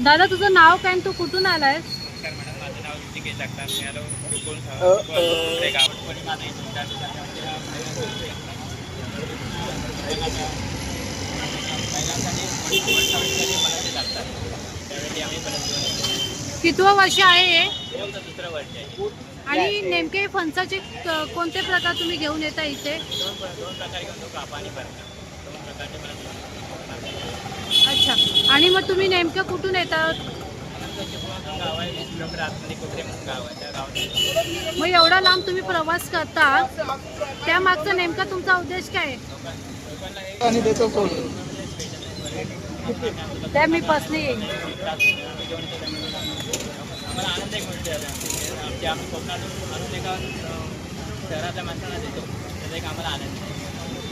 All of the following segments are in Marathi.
दादा तुझं नाव काय आणि तू कुठून आलायस? नमस्कार कितवं वर्ष आहे हे? दुसरं वर्ष आहे आणि नेमके फणसाचे क- कोणते प्रकार तुम्ही घेऊन येता इथे? दोन दोन प्रकारे घेऊन तो कापा आणि परत दोन प्रकारचे परत अच्छा. आणि मग तुम्ही नेमकं कुठून येता? चिपळूण गाव आहे वीस किलोमीटर आतमध्ये कुत्रे म्हणून गाव आहे त्या गावात मग एवढा लांब तुम्ही प्रवास करता त्या मागचा नेमका तुमचा उद्देश काय हे त्या मी येईन आम्हाला आनंद एक मिळते आमचे आम्ही कोकणातून आणून एका अं, शहरातल्या माणसांना देतो. त्याचा एक आम्हाला आनंद आहे.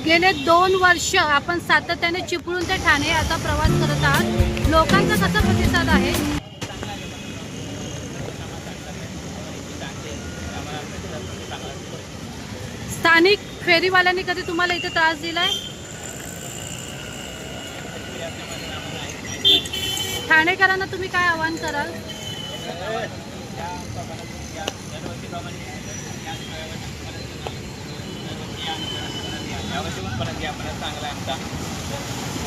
गेले दोन वर्ष आपण सातत्याने चिपळून ते ठाणे आता प्रवास करत आहात. लोकांचा कसा प्रतिसाद आहे? पण आहे. स्थानिक फेरीवाल्यांनी कधी तुम्हाला इथे त्रास दिलाय? ठाणेकरांना तुम्ही काय आवाहन कराल? आवश्यक पण परत घ्या परत चांगला आहे आमचा